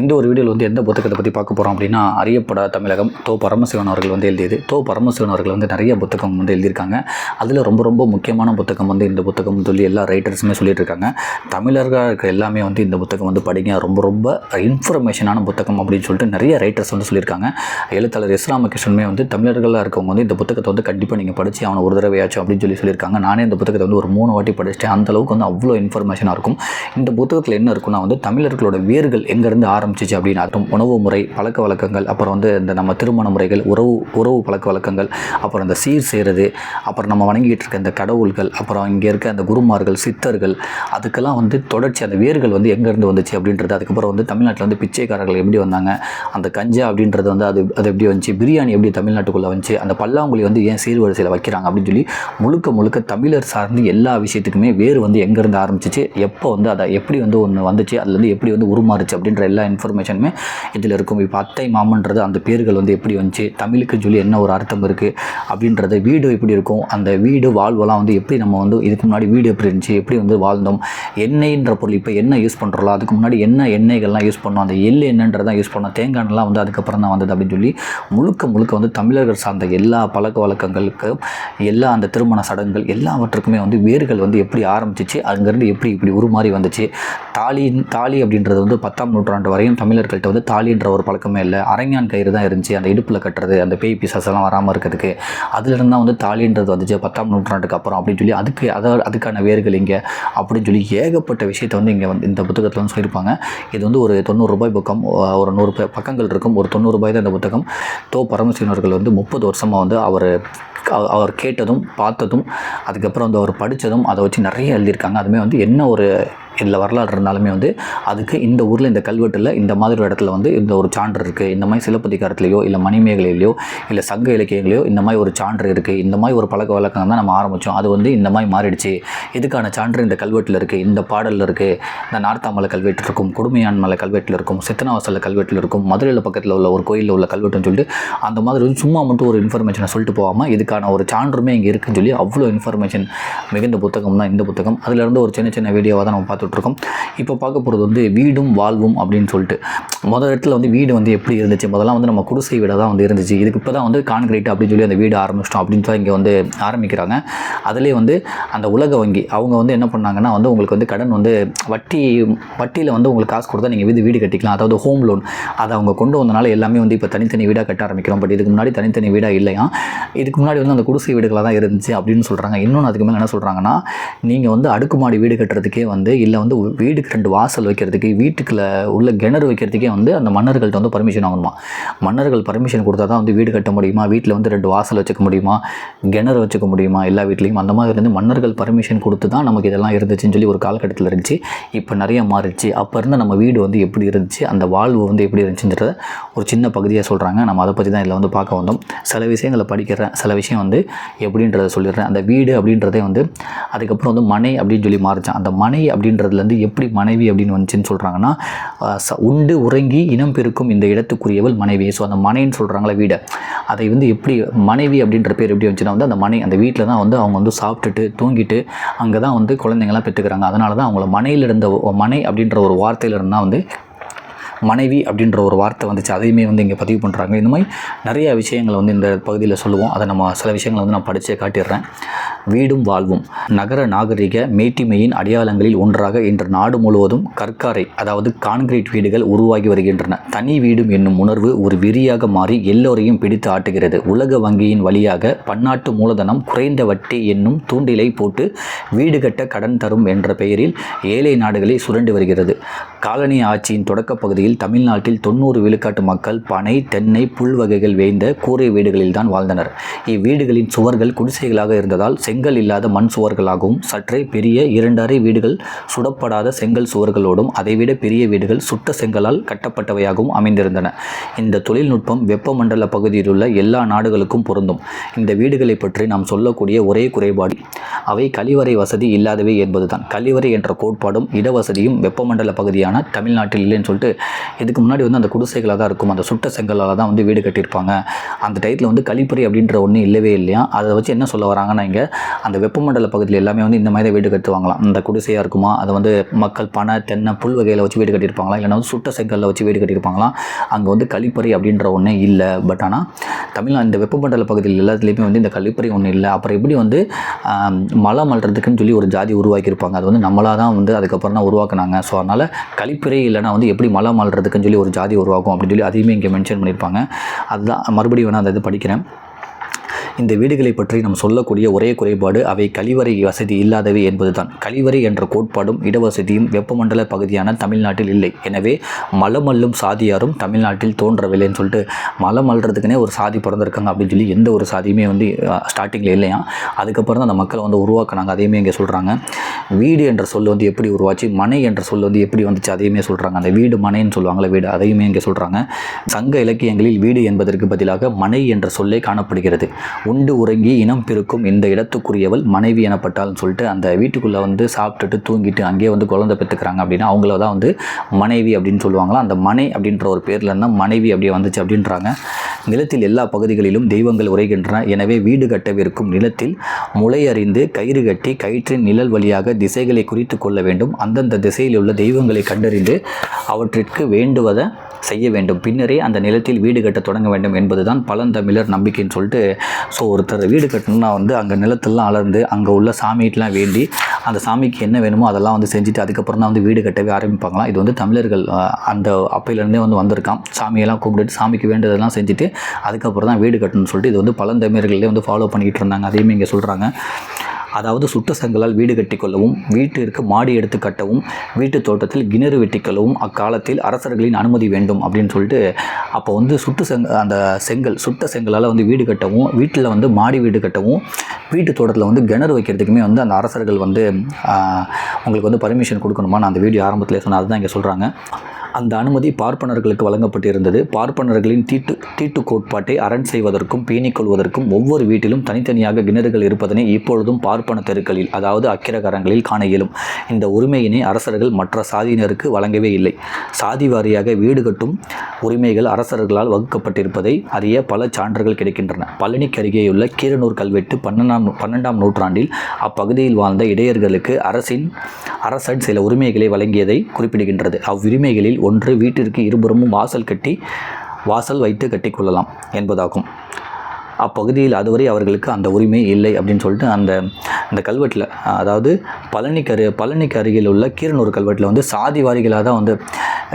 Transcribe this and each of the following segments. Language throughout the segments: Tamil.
இந்த ஒரு வீடியோவில் வந்து எந்த புத்தகத்தை பற்றி பார்க்க போகிறோம் அப்படின்னா அறியப்பட தமிழகம் தோ பரமசிவன் அவர்கள் வந்து எழுதியது. தோ பரமசிவன் அவர்கள் வந்து நிறைய புத்தகம் வந்து எழுதியிருக்காங்க. அதில் ரொம்ப ரொம்ப முக்கியமான புத்தகம் வந்து இந்த புத்தகம் சொல்லி எல்லா ரைட்டர்ஸுமே சொல்லிட்டு இருக்காங்க தமிழர்களாக இருக்க எல்லாமே வந்து இந்த புத்தகம் வந்து படிங்க. ரொம்ப ரொம்ப இன்ஃபர்மேஷனான புத்தகம் அப்படின்னு சொல்லிட்டு நிறைய ரைட்டர்ஸ் வந்து சொல்லியிருக்காங்க. எழுத்தாளர் எஸ் ராமகிருஷ்ணனுமே வந்து தமிழர்களாக இருக்கவங்க வந்து இந்த புத்தகத்தை வந்து கண்டிப்பாக நீங்கள் படித்து அவனை ஒரு தடவையாச்சும் அப்படின்னு சொல்லி சொல்லியிருக்காங்க. நானே இந்த புத்தகத்தை வந்து ஒரு மூணு வாட்டி படிச்சிட்டேன். அந்த அளவுக்கு வந்து அவ்வளோ இன்ஃபர்மேஷனாக இருக்கும். இந்த புத்தகத்தில் என்ன இருக்குன்னா வந்து தமிழர்களோட வேர்கள் எங்கேருந்து ஆரம்பிச்சிச்சு அப்படின்னு அர்த்தம். உணவு முறை பழக்க வழக்கங்கள் அப்புறம் வந்து இந்த நம்ம திருமண முறைகள் உறவு உறவு பழக்க வழக்கங்கள் அப்புறம் இந்த சீர் செய்கிறது அப்புறம் நம்ம வணங்கிட்டு இருக்க இந்த கடவுள்கள் அப்புறம் இங்கே இருக்க அந்த குருமார்கள் சித்தர்கள் அதுக்கெல்லாம் வந்து தொடர்ச்சி அந்த வேர்கள் வந்து எங்கேருந்து வந்துச்சு அப்படின்றது அதுக்கப்புறம் வந்து தமிழ்நாட்டில் வந்து பிச்சைக்காரர்கள் எப்படி வந்தாங்க அந்த கஞ்சா அப்படின்றது வந்து அது அது எப்படி வந்துச்சு பிரியாணி எப்படி தமிழ்நாட்டுக்குள்ளே வந்துச்சு அந்த பல்லாங்குழி வந்து ஏன் சீர்வரிசையில் வைக்கிறாங்க அப்படின்னு சொல்லி முழுக்க முழுக்க தமிழர் சார்ந்து எல்லா விஷயத்துக்குமே வேர் வந்து எங்கேருந்து ஆரம்பிச்சிச்சு எப்போ வந்து அதை எப்படி வந்து ஒன்று வந்துச்சு அதுலேருந்து எப்படி வந்து உருமாறுச்சு அப்படின்ற எல்லா இன்ஃபர்மேஷனுமே இதில் இருக்கும். இப்போ அத்தை மாமன்றது அந்த பேர்கள் வந்து எப்படி வந்துச்சு தமிழுக்கு சொல்லி என்ன ஒரு அர்த்தம் இருக்குது அப்படின்றது வீடு எப்படி இருக்கும் அந்த வீடு வாழ்வெல்லாம் வந்து எப்படி நம்ம வந்து இதுக்கு முன்னாடி வீடு எப்படி இருந்துச்சு எப்படி வந்து வாழ்ந்தோம் எண்ணெய்ன்ற பொருள் இப்போ என்ன யூஸ் பண்ணுறோம் அதுக்கு முன்னாடி என்ன எண்ணெய்கள்லாம் யூஸ் பண்ணோம் அந்த எள் என்னன்றதான் யூஸ் பண்ணோம் தேங்காய்லாம் வந்து அதுக்கப்புறம் தான் வந்தது அப்படின்னு சொல்லி முழுக்க முழுக்க வந்து தமிழர்கள் சார்ந்த எல்லா பழக்க வழக்கங்களுக்கு எல்லா அந்த திருமண சடங்குகள் எல்லாவற்றுக்குமே வந்து வேர்கள் வந்து எப்படி ஆரம்பிச்சிச்சு அங்கேருந்து எப்படி இப்படி உருமாறி வந்துச்சு தாலி தாலி அப்படின்றது வந்து பத்தாம் நூற்றாண்டு வரையும் தமிழர்கள்ட்ட வந்து தாலின்ற ஒரு பழக்கமே இல்லை. அரங்கான் கயிறு தான் இருந்துச்சு. அந்த இடுப்பில் கட்டுறது அந்த பேய் பிசாசெல்லாம் வராமல் இருக்கிறதுக்கு. அதுலேருந்து தான் வந்து தாலின்றது வந்துச்சு பத்தாம் நூற்றாண்டுக்கு அப்புறம் அப்படின்னு சொல்லி அதுக்கு அதை அதுக்கான வேர்கள் இங்கே அப்படின்னு சொல்லி ஏகப்பட்ட விஷயத்தை வந்து இங்கே வந்து இந்த புத்தகத்தில் வந்து சொல்லியிருப்பாங்க. இது வந்து ஒரு தொண்ணூறு ரூபாய் புக்கம் ஒரு நூறு பக்கங்கள் இருக்கும். ஒரு தொண்ணூறு ரூபாய் தான் இந்த புத்தகம். தோ பரமசிவனர்கள் வந்து முப்பது வருஷமாக வந்து அவர் அவர் கேட்டதும் பார்த்ததும் அதுக்கப்புறம் வந்து அவர் படித்ததும் அதை வச்சு நிறைய எழுதியிருக்காங்க. அதுமே வந்து என்ன ஒரு இதில் வரலாறு இருந்தாலுமே வந்து அதுக்கு இந்த ஊரில் இந்த கல்வெட்டில் இந்த மாதிரி ஒரு இடத்துல வந்து இந்த ஒரு சான்று இருக்குது இந்த மாதிரி சிலப்பதிகாரத்துலையோ இல்லை மணிமேகலையிலையோ இல்லை சங்க இலக்கியங்களையோ இந்த மாதிரி ஒரு சான்று இருக்குது இந்த மாதிரி ஒரு பழக்க வழக்கம் தான் நம்ம ஆரம்பித்தோம் அது வந்து இந்த மாதிரி மாறிடுச்சு. இதுக்கான சான்று இந்த கல்வெட்டில் இருக்குது இந்த பாடலில் இருக்குது இந்த நார்த்தாமலை கல்வெட்டில் இருக்கும் கொடுமையான் மலை கல்வெட்டில் இருக்கும் சித்தனாவாசலில் கல்வெட்டில் இருக்கும் மதுரையில் பக்கத்தில் உள்ள ஒரு கோயிலில் உள்ள கல்வெட்டுன்னு சொல்லிட்டு அந்த மாதிரி வந்து சும்மா மட்டும் ஒரு இன்ஃபர்மேஷனை சொல்லிட்டு போகாமல் இதுக்கான ஒரு சான்றுமே இங்கே இருக்குன்னு சொல்லி அவ்வளோ இன்ஃபர்மேஷன் மிகுந்த புத்தகம் தான் இந்த புத்தகம். அதிலிருந்து ஒரு சின்ன சின்ன வீடியோவாக தான் நம்ம பார்த்துட்ருக்கோம். இப்போ பார்க்க போகிறது வந்து வீடும் வாழ்வும் அப்படின்னு சொல்லிட்டு. முதல் இடத்துல வந்து வீடு வந்து எப்படி இருந்துச்சு? முதல்ல வந்து நம்ம குடிசை வீடாக தான் வந்து இருந்துச்சு. இதுக்கு இப்போ தான் வந்து கான்கிரீட் அப்படின்னு சொல்லி அந்த வீடு ஆரம்பிச்சிட்டோம் அப்படின்னு தான் இங்கே வந்து ஆரம்பிக்கிறாங்க. அதிலே வந்து அந்த உலக வங்கி அவங்க வந்து என்ன பண்ணாங்கன்னா வந்து உங்களுக்கு வந்து கடன் வந்து வட்டி வட்டியில் வந்து உங்களுக்கு காசு கொடுத்தா நீங்கள் வீடு வீடு கட்டிக்கலாம். அதாவது ஹோம் லோன் அதை அவங்க கொண்டு வந்தனால எல்லாமே வந்து இப்போ தனித்தனி வீடாக கட்ட ஆரம்பிக்கிறோம். பட் இதுக்கு முன்னாடி தனித்தனி வீடாக இல்லையா? இதுக்கு முன்னாடி வந்து அந்த குடிசை வீடுகளாக தான் இருந்துச்சு அப்படின்னு சொல்கிறாங்க இன்னொன்று அதுக்கு மேலே என்ன சொல்கிறாங்கன்னா நீங்கள் வந்து அடுக்குமாடி வீடு கட்டுறதுக்கே வந்து இல்லை வந்து வீடுக்கு ரெண்டு வாசல் வைக்கிறதுக்கு வீட்டுக்குள்ள உள்ள கிணறு வைக்கிறதுக்கே வந்து அந்த மன்னர்கள்ட்ட வந்து பர்மிஷன் வாங்கணுமா? மன்னர்கள் பர்மிஷன் கொடுத்தா தான் வந்து வீடு கட்ட முடியுமா? வீட்டில் வந்து ரெண்டு வாசல் வச்சுக்க முடியுமா? கிணறு வச்சுக்க முடியுமா? எல்லா வீட்லேயும். அந்த மாதிரி இருந்து மன்னர்கள் பர்மிஷன் கொடுத்து தான் நமக்கு இதெல்லாம் இருந்துச்சுன்னு சொல்லி ஒரு காலகட்டத்தில் இருந்துச்சு. இப்போ நிறைய மாறிடுச்சு. அப்போ இருந்த நம்ம வீடு வந்து எப்படி இருந்துச்சு? அந்த வாழ்வு வந்து எப்படி இருந்துச்சுன்றத ஒரு சின்ன பகுதியாக சொல்கிறாங்க நம்ம அதை பற்றி தான் இதில் வந்து பார்க்க வந்தோம். சில விஷயங்களை படிக்கிறேன். சில விஷயம் வந்து எப்படின்றத சொல்லிடுறேன். அந்த வீடு அப்படின்றதே வந்து அதுக்கப்புறம் வந்து மனை அப்படின்னு சொல்லி மாறிச்சான். அந்த மனை அப்படின்றதுலேருந்து எப்படி மனைவி அப்படின்னு வந்துச்சுன்னு சொல்கிறாங்கன்னா ச- உண்டு உறங்கி இனம் பெருக்கும் இந்த இடத்துக்குரியவள் மனைவி ஸோ அந்த மனைன்னு சொல்கிறாங்களே வீடை அதை வந்து எப்படி மனைவி அப்படின்ற பேர் எப்படி வந்துச்சுன்னா வந்து அந்த மனை அந்த வீட்டில் தான் வந்து அவங்க வந்து சாப்பிட்டுட்டு தூங்கிட்டு அங்கே தான் வந்து குழந்தைங்கள்லாம் பெற்றுக்கிறாங்க அதனால தான் அவங்கள மனையில் இருந்த மனை அப்படின்ற ஒரு வார்த்தையிலிருந்து இருந்தால் வந்து மனைவி அப்படின்ற ஒரு வார்த்தை வந்துச்சு. அதையுமே வந்து இங்கே பதிவு பண்ணுறாங்க இந்த மாதிரி நிறைய விஷயங்களை வந்து இந்த பகுதியில் சொல்லுவோம். அதை நம்ம சில விஷயங்களை வந்து நான் படித்தே காட்டிடுறேன். வீடும் வாழ்வும். நகர நாகரிக மேட்டிமையின் அடையாளங்களில் ஒன்றாக இன்று நாடு முழுவதும் கற்காரை அதாவது கான்கிரீட் வீடுகள் உருவாகி வருகின்றன. தனி வீடும் என்னும் உணர்வு ஒரு விரியாக மாறி எல்லோரையும் பிடித்து ஆட்டுகிறது. உலக வங்கியின் வழியாக பன்னாட்டு மூலதனம் குறைந்த வட்டி என்னும் தூண்டிலை போட்டு வீடு கட்ட கடன் தரும் என்ற பெயரில் ஏழை நாடுகளை சுரண்டு வருகிறது. காலனி ஆட்சியின் தொடக்க பகுதியில் தமிழ்நாட்டில் தொண்ணூறு விழுக்காட்டு மக்கள் பனை தென்னை புல் வகைகள் வேய்ந்த கூரை வீடுகளில் தான் வாழ்ந்தனர். இவ்வீடுகளின் சுவர்கள் குடிசைகளாக இருந்ததால் செங்கல் இல்லாத மண் சுவர்களாகவும் சற்றே பெரிய இரண்டறை வீடுகள் சுடப்படாத செங்கல் சுவர்களோடும் அதைவிட பெரிய வீடுகள் சுட்ட செங்கலால் கட்டப்பட்டவையாகவும் அமைந்திருந்தன. இந்த தொழில்நுட்பம் வெப்பமண்டல பகுதியில் உள்ள எல்லா நாடுகளுக்கும் பொருந்தும். இந்த வீடுகளை பற்றி நாம் சொல்லக்கூடிய ஒரே குறைபாடு அவை கழிவறை வசதி இல்லாதவை என்பதுதான். கழிவறை என்ற கோட்பாடும் இடவசதியும் வெப்பமண்டல பகுதியான ஆனால் தமிழ்நாட்டில் இல்லைன்னு சொல்லிட்டு இதுக்கு முன்னாடி வந்து அந்த குடிசைகளாக தான் இருக்கும். அந்த சுட்ட செங்கலால் தான் வந்து வீடு கட்டியிருப்பாங்க. அந்த டயத்தில் வந்து கழிப்பறை அப்படின்ற ஒன்றும் இல்லவே இல்லையா? அதை வச்சு என்ன சொல்ல வராங்கன்னா இங்கே அந்த வெப்பமண்டல பகுதியில் எல்லாமே வந்து இந்த மாதிரி தான் வீடு கட்டுவாங்களாம். அந்த குடிசையாக இருக்குமா? அதை வந்து மக்கள் பனை தென்னை புல் வகையில் வச்சு வீடு கட்டியிருப்பாங்களா? இல்லைனா வந்து சுட்ட செங்கல்ல வச்சு வீடு கட்டியிருப்பாங்களாம் அங்கே வந்து கழிப்பறை அப்படின்ற ஒன்றே இல்லை. பட் ஆனால் தமிழ்நாடு இந்த வெப்பமண்டல பகுதியில் எல்லாத்துலேயுமே வந்து இந்த கழிப்பறை ஒன்றும் இல்லை. அப்புறம் எப்படி வந்து மலை மல்றதுக்குன்னு சொல்லி ஒரு ஜாதி உருவாக்கியிருப்பாங்க. அது வந்து நம்மளாக தான் வந்து அதுக்கப்புறம் தான் உருவாக்குனாங்க. ஸோ அதனால் கழிப்பறை இல்லைனா வந்து எப்படி மலை மல்றதுக்குன்னு சொல்லி ஒரு ஜாதி உருவாகும் அப்படின்னு சொல்லி அதையுமே இங்கே மென்ஷன் பண்ணியிருப்பாங்க. அதுதான் மறுபடியும் வேணால் அந்த இது படிக்கிறேன். இந்த வீடுகளை பற்றி நாம் சொல்லக்கூடிய ஒரே குறைபாடு அவை கழிவறை வசதி இல்லாதவை என்பதுதான். கழிவறை என்ற கோட்பாடும் இடவசதியும் வெப்பமண்டல பகுதியான தமிழ்நாட்டில் இல்லை. எனவே மலமல்லும் சாதியாரும் தமிழ்நாட்டில் தோன்றவில்லைன்னு சொல்லிட்டு மலம் அள்ளுறதுக்குனே ஒரு சாதி பிறந்திருக்காங்க அப்படின்னு சொல்லி எந்த ஒரு சாதியுமே வந்து ஸ்டார்டிங்கில் இல்லையா? அதுக்கப்புறம் தான் அந்த மக்களை வந்து உருவாக்குனாங்க. அதையுமே இங்கே சொல்கிறாங்க வீடு என்ற சொல் வந்து எப்படி உருவாச்சு? மனை என்ற சொல் வந்து எப்படி வந்துச்சு? அதையுமே சொல்கிறாங்க அந்த வீடு மனைன்னு சொல்லுவாங்களே வீடு. அதையுமே இங்கே சொல்கிறாங்க சங்க இலக்கியங்களில் வீடு என்பதற்கு பதிலாக மனை என்ற சொல்லே காணப்படுகிறது. உண்டு உறங்கி இனம் பெருக்கும் இந்த இடத்துக்குரியவள் மனைவி எனப்பட்டால்னு சொல்லிட்டு அந்த வீட்டுக்குள்ளே வந்து சாப்பிட்டுட்டு தூங்கிட்டு அங்கேயே வந்து குழந்தை பெற்றுக்கிறாங்க அப்படின்னா அவங்கள தான் வந்து மனைவி அப்படின்னு சொல்லுவாங்களாம் அந்த மனை அப்படின்ற ஒரு பேரில் இருந்தால் மனைவி அப்படியே வந்துச்சு அப்படின்றாங்க. நிலத்தில் எல்லா பகுதிகளிலும் தெய்வங்கள் உரைகின்றன எனவே வீடு கட்டவிருக்கும் நிலத்தில் முளை அறிந்து கயிறு கட்டி கயிற்றின் நிழல் வழியாக திசைகளை குறித்து கொள்ள வேண்டும். அந்தந்த திசையில் உள்ள தெய்வங்களை கண்டறிந்து அவற்றிற்கு வேண்டுவதை செய்ய வேண்டும். பின்னரே அந்த நிலத்தில் வீடு கட்ட தொடங்க வேண்டும் என்பதுதான் பழந்தமிழர் நம்பிக்கைன்னு சொல்லிட்டு ஸோ ஒருத்தர் வீடு கட்டணும்னா வந்து அங்கே நிலத்தெல்லாம் அளர்ந்து அங்கே உள்ள சாமிகிட்டலாம் வேண்டி அந்த சாமிக்கு என்ன வேணுமோ அதெல்லாம் வந்து செஞ்சுட்டு அதுக்கப்புறம் தான் வந்து வீடு கட்டவே ஆரம்பிப்பாங்களாம். இது வந்து தமிழர்கள் அந்த அப்பையிலேருந்தே வந்து வந்திருக்கான் சாமியெல்லாம் கும்பிட்டுட்டு சாமிக்கு வேண்டியதெல்லாம் செஞ்சுட்டு அதுக்கப்புறம் தான் வீடு கட்டணும்னு சொல்லிட்டு இது வந்து பழந்தமிழர்களே வந்து ஃபாலோ பண்ணிக்கிட்டு இருந்தாங்க. அதையுமே இங்கே சொல்கிறாங்க அதாவது சுட்ட செங்கலால் வீடு கட்டிக்கொள்ளவும் வீட்டிற்கு மாடி எடுத்து கட்டவும் வீட்டு தோட்டத்தில் கிணறு வெட்டிக்கொள்ளவும் அக்காலத்தில் அரசர்களின் அனுமதி வேண்டும் அப்படின்னு சொல்லிட்டு அப்போ வந்து சுட்டு செங்க அந்த செங்கல் சுட்ட செங்கலால் வந்து வீடு கட்டவும் வீட்டில் வந்து மாடி வீடு கட்டவும் வீட்டு தோட்டத்தில் வந்து கிணறு வைக்கிறதுக்குமே வந்து அந்த அரசர்கள் வந்து உங்களுக்கு வந்து பர்மிஷன் கொடுக்கணுமா நான் அந்த வீடியோ ஆரம்பத்தில் சொன்னேன் அதுதான் இங்கே சொல்கிறாங்க அந்த அனுமதி பார்ப்பனர்களுக்கு வழங்கப்பட்டிருந்தது. பார்ப்பனர்களின் தீட்டு தீட்டு கோட்பாட்டை அரண் செய்வதற்கும் பேணிக் கொள்வதற்கும் ஒவ்வொரு வீட்டிலும் தனித்தனியாக கிணறுகள் இருப்பதனை இப்பொழுதும் பார்ப்பன தெருக்களில் அதாவது அக்கிரகாரங்களில் காண இயலும். இந்த உரிமையினை அரசர்கள் மற்ற சாதியினருக்கு வழங்கவே இல்லை. சாதி வாரியாக வீடு கட்டும் உரிமைகள் அரசர்களால் வகுக்கப்பட்டிருப்பதை அறிய பல சான்றுகள் கிடைக்கின்றன. பழனிக்கு அருகேயுள்ள கீரனூர் கல்வெட்டு பன்னெண்டாம் பன்னெண்டாம் நூற்றாண்டில் அப்பகுதியில் வாழ்ந்த இடையர்களுக்கு அரசின் அரசன் சில உரிமைகளை வழங்கியதை குறிப்பிடுகின்றது. அவ்வுரிமைகளில் ஒன்று வீட்டிற்கு இருபுறமும் வாசல் கட்டி வாசல் வைத்து கட்டிக்கொள்ளலாம் என்பதாகும். அப்பகுதியில் அதுவரை அவர்களுக்கு அந்த உரிமை இல்லை அப்படின்னு சொல்லிட்டு அந்த அந்த கல்வெட்டில் அதாவது பழனிக்கு அரு பழனிக்கு அருகில் உள்ள கீரனூர் கல்வெட்டில் வந்து சாதி வாரிகளாக தான் வந்து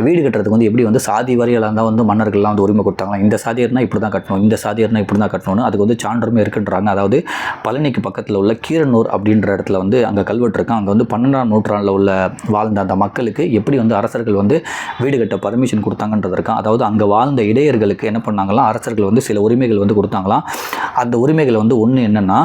வீடு கட்டுறதுக்கு வந்து எப்படி வந்து சாதி வாரிகளாக தான் வந்து மன்னர்கள்லாம் வந்து உரிமை கொடுத்தாங்களா? இந்த சாதியர்னா இப்படி தான் கட்டணும் இந்த சாதியர்னா இப்படி தான் கட்டணும்னு அதுக்கு வந்து சான்றுமே இருக்குன்றாங்க. அதாவது பழனிக்கு பக்கத்தில் உள்ள கீரனூர் அப்படின்ற இடத்துல வந்து அங்கே கல்வெட்டு இருக்கும் அங்கே வந்து பன்னெண்டாம் நூற்றாண்டில் உள்ள வாழ்ந்த அந்த மக்களுக்கு எப்படி வந்து அரசர்கள் வந்து வீடு கட்ட பர்மிஷன் கொடுத்தாங்கன்றது இருக்கும் அதாவது அங்கே வாழ்ந்த இடையர்களுக்கு என்ன பண்ணாங்களாம் அரசர்கள் வந்து சில உரிமைகள் வந்து கொடுத்தாங்களாம் அந்த உரிமைகள் வந்து ஒன்று என்னென்னா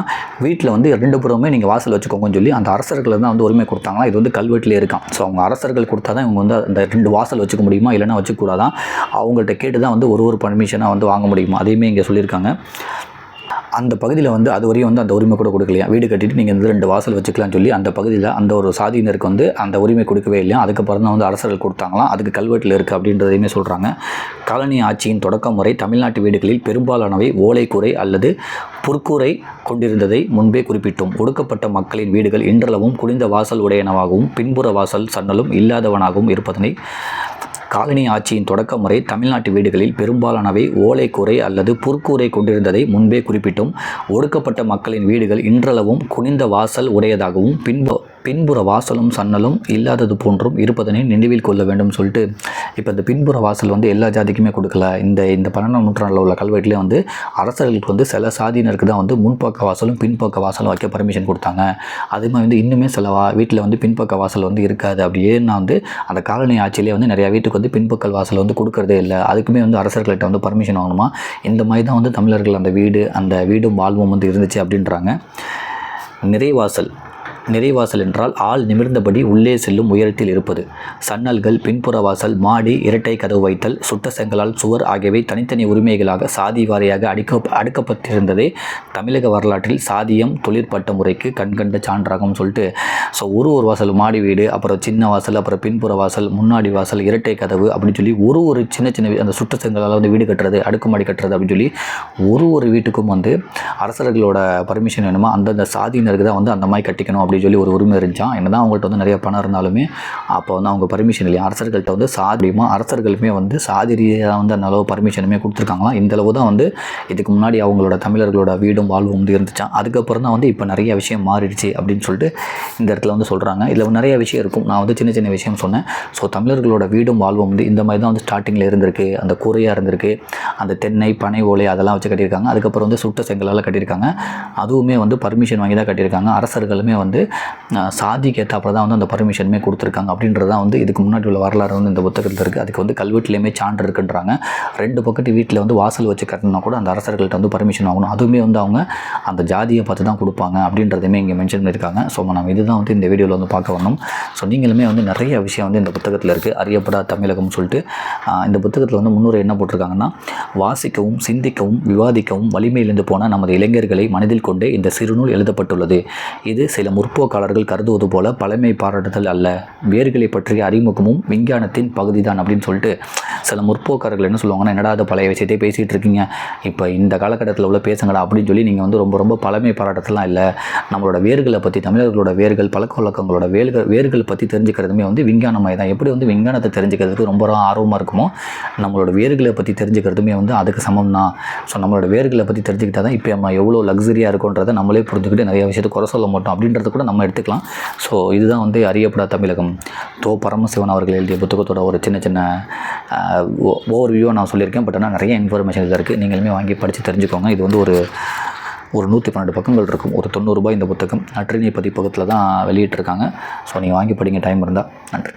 வீட்டில் வந்து ரெண்டு புறமே நீங்கள் வாசல் வச்சுக்கோங்கன்னு சொல்லி அந்த அரசர்கள் தான் வந்து உரிமை கொடுத்தாங்கன்னா இது வந்து கல்வெட்டிலே இருக்கான். ஸோ அவங்க அரசர்கள் கொடுத்தா தான் இவங்க வந்து அந்த ரெண்டு வாசல் வச்சுக்க முடியுமா இல்லைன்னா வச்சுக்கூடாதான் அவங்கள்ட்ட கேட்டு தான் வந்து ஒரு ஒரு பர்மிஷனாக வந்து வாங்க முடியுமா அதையுமே இங்கே சொல்லியிருக்காங்க. அந்த பகுதியில் வந்து அது வரையும் வந்து அந்த உரிமை கூட கொடுக்கலையா? வீடு கட்டிட்டு நீங்கள் வந்து ரெண்டு வாசல் வச்சுக்கலாம்னு சொல்லி அந்த பகுதியில் அந்த ஒரு சாதியினருக்கு வந்து அந்த உரிமை கொடுக்கவே இல்லையா? அதுக்கப்புறம் தான் வந்து அரசர்கள் கொடுத்தாங்களாம் அதுக்கு கல்வெட்டில் இருக்குது அப்படின்றதையுமே சொல்கிறாங்க காலனி ஆட்சியின் தொடக்க முறை தமிழ்நாட்டு வீடுகளில் பெரும்பாலானவை ஓலைக்குறை அல்லது புற்கூரை கொண்டிருந்ததை முன்பே குறிப்பிட்டோம். ஒடுக்கப்பட்ட மக்களின் வீடுகள் இன்றளவும் குளிந்த வாசல் உடையனவாகவும் பின்புற வாசல் சன்னலும் இல்லாதவனாகவும் இருப்பதனை காலனி ஆட்சியின் தொடக்க முறை தமிழ்நாட்டு வீடுகளில் பெரும்பாலானவை ஓலைக்கூரை அல்லது புற்கூரை கொண்டிருந்ததை முன்பே குறிப்பிட்டும் ஒடுக்கப்பட்ட மக்களின் வீடுகள் இன்றளவும் குனிந்த வாசல் உடையதாகவும் பின்பு பின்புற வாசலும் சன்னலும் இல்லாதது போன்றும் இருப்பதனை நினைவில் கொள்ள வேண்டும் சொல்லிட்டு இப்போ இந்த பின்புற வாசல் வந்து எல்லா ஜாதிக்குமே கொடுக்கல. இந்த இந்த பன்னெண்டாம் நூற்றாண்டில் உள்ள கல்வெட்டுலேயே வந்து அரசர்களுக்கு வந்து சில சாதியினருக்கு தான் வந்து முன்பக்க வாசலும் பின்பக்க வாசலும் வைக்க பர்மிஷன் கொடுத்தாங்க. அதே மாதிரி வந்து இன்னுமே சில வா வீட்டில் வந்து பின்பக்க வாசல் வந்து இருக்காது. அப்படி ஏன்னா வந்து அந்த காலனி ஆட்சியிலே வந்து நிறையா வீட்டுக்கு வந்து பின்பக்கல் வாசல் வந்து கொடுக்கறதே இல்லை. அதுக்குமே வந்து அரசர்கள்ட்ட வந்து பர்மிஷன் வாங்கணுமா? இந்த மாதிரி தான் வந்து தமிழர்கள் அந்த வீடு அந்த வீடும் வாழ்வும் வந்து இருந்துச்சு அப்படின்றாங்க. நிறைவாசல். நிறைவாசல் என்றால் ஆள் நிமிர்ந்தபடி உள்ளே செல்லும் உயரத்தில் இருப்பது. சன்னல்கள் பின்புற வாசல் மாடி இரட்டை கதவு வைத்தல் சுட்ட செங்கலால் சுவர் ஆகியவை தனித்தனி உரிமைகளாக சாதி வாரியாக அடிக்க அடுக்கப்பட்டிருந்ததே தமிழக வரலாற்றில் சாதியம் தொழிற்பட்ட முறைக்கு கண்கண்ட சான்றாகும் சொல்லிட்டு. ஸோ ஒரு ஒரு வாசல் மாடி வீடு அப்புறம் சின்ன வாசல் அப்புறம் பின்புற வாசல் முன்னாடி வாசல் இரட்டை கதவு அப்படின்னு சொல்லி ஒரு ஒரு சின்ன சின்ன அந்த சுட்ட செங்கலால் வந்து வீடு கட்டுறது அடுக்குமாடி கட்டுறது அப்படின்னு சொல்லி ஒரு ஒரு வீட்டுக்கும் வந்து அரசர்களோட பர்மிஷன் வேணுமா? அந்தந்த சாதியினருக்கு தான் வந்து அந்த மாதிரி கட்டிக்கணும் அப்படின்னு சொல்லி ஒரு உரிமை இருந்துச்சான் என்ன தான் அவங்கள்ட்ட வந்து நிறைய பணம் இருந்தாலுமே அப்போ வந்து அவங்க பர்மிஷன் இல்லையா? அரசர்கள்ட்ட வந்து சாதியமா அரசர்களுமே வந்து சாதி ரீதியாக வந்து அந்த அளவு பர்மிஷனுமே கொடுத்துருக்காங்களாம் இந்த அளவு தான் வந்து இதுக்கு முன்னாடி அவங்களோட தமிழர்களோட வீடும் வாழ்வும் வந்து இருந்துச்சான் அதுக்கப்புறம் தான் வந்து இப்போ நிறைய விஷயம் மாறிடுச்சு அப்படின்னு சொல்லிட்டு இந்த இடத்துல வந்து சொல்கிறாங்க இதில் நிறைய விஷயம் இருக்கும். நான் வந்து சின்ன சின்ன விஷயம் சொன்னேன். ஸோ தமிழர்களோட வீடும் வாழ்வும் வந்து இந்த மாதிரி தான் வந்து ஸ்டார்டிங்கில் இருந்திருக்கு. அந்த கூரையாக இருந்திருக்கு. அந்த தென்னை பனை ஓலை அதெல்லாம் வச்சு கட்டியிருக்காங்க. அதுக்கப்புறம் வந்து சுட்ட செங்கலால் கட்டியிருக்காங்க. அதுவுமே வந்து பர்மிஷன் வாங்கி தான் கட்டியிருக்காங்க. அரசர்களுமே வந்து சாதிக்கு ஏற்றாப்புல தான் வந்து அந்த பர்மிஷனுமே கொடுத்துருக்காங்க. அப்படின்றது தான் வந்து இதுக்கு முன்னாடி உள்ள வரலாறு வந்து இந்த புத்தகத்தில் இருக்குது அதுக்கு வந்து கல்வெட்டுலேயுமே சான்று இருக்குன்றாங்க. ரெண்டு பக்கத்து வீட்டில் வந்து வாசல் வச்சு கட்டினா கூட அந்த அரசர்கள்ட்ட வந்து பர்மிஷன் வாங்கணும் அதுவுமே வந்து அவங்க அந்த ஜாதியை பார்த்து தான் கொடுப்பாங்க அப்படின்றதுமே இங்கே மென்ஷன் பண்ணியிருக்காங்க. ஸோ நம்ம இதுதான் வந்து இந்த வீடியோவில் வந்து பார்க்க வரணும். ஸோ நீங்களுமே வந்து நிறைய விஷயம் வந்து இந்த புத்தகத்தில் இருக்குது அறியப்படா தமிழகம்னு சொல்லிட்டு இந்த புத்தகத்தில் வந்து முன்னுரை என்ன போட்டிருக்காங்கன்னா வாசிக்கவும் சிந்திக்கவும் விவாதிக்கவும் வலிமையிலிருந்து போன நமது இளைஞர்களை மனதில் கொண்டே இந்த சிறுநூல் எழுதப்பட்டுள்ளது. இது சில முற்போக்காளர்கள் கருதுவது போல பழமை பாராட்டுதல் அல்ல. வேர்களை பற்றிய அறிமுகமும் விஞ்ஞானத்தின் பகுதி தான் அப்படின்னு சொல்லிட்டு சில முற்போக்காரர்கள் என்ன சொல்லுவாங்கன்னா என்னடா அது பழைய விஷயத்தையே பேசிகிட்டு இருக்கீங்க? இப்போ இந்த காலகட்டத்தில் உள்ள பேசுங்கடா அப்படின்னு சொல்லி நீங்கள் வந்து ரொம்ப ரொம்ப பழமை பாராட்டத்தெல்லாம் இல்லை. நம்மளோட வேர்களை பற்றி தமிழர்களோட வேர்கள் பழக்க வழக்கங்களோட வேர்கள் வேர்கள் பற்றி தெரிஞ்சுக்கிறதுமே வந்து விஞ்ஞானமாக தான் எப்படி வந்து விஞ்ஞானத்தை தெரிஞ்சுக்கிறதுக்கு ரொம்ப ஆர்வமாக இருக்குமோ நம்மளோட வேர்களை பற்றி தெரிஞ்சுக்கிறதுமே வந்து அதுக்கு சமம் தான் ஸோ நம்மளோட வேர்களை பற்றி தெரிஞ்சுக்கிட்டா தான் இப்போ நம்ம எவ்வளோ லக்ஸரியாக இருக்கோன்றதை நம்மளே புரிஞ்சுக்கிட்டு நிறைய விஷயத்தை குறை சொல்ல மாட்டோம் அப்படின்றது கூட நம்ம எடுத்துக்கலாம். ஸோ இதுதான் வந்து அறியப்படாத தமிழகம். தோ பரமசிவன் அவர்கள் எழுதிய புத்தகத்தோட ஒரு சின்ன சின்ன ஓவர் வியூவாக நான் சொல்லியிருக்கேன். பட் ஆனால் நிறைய இன்ஃபர்மேஷன் இதில் இருக்குது நீங்களுமே வாங்கி படித்து தெரிஞ்சுக்கோங்க. இது வந்து ஒரு ஒரு நூற்றி பன்னெண்டு பக்கங்கள் இருக்கும். ஒரு தொண்ணூறுரூபா இந்த புத்தகம். நற்றினை பதிப்பகத்தில் தான் வெளியிட்டிருக்காங்க. ஸோ நீங்கள் வாங்கி படிங்க. டைம் இருந்தால் நன்றி.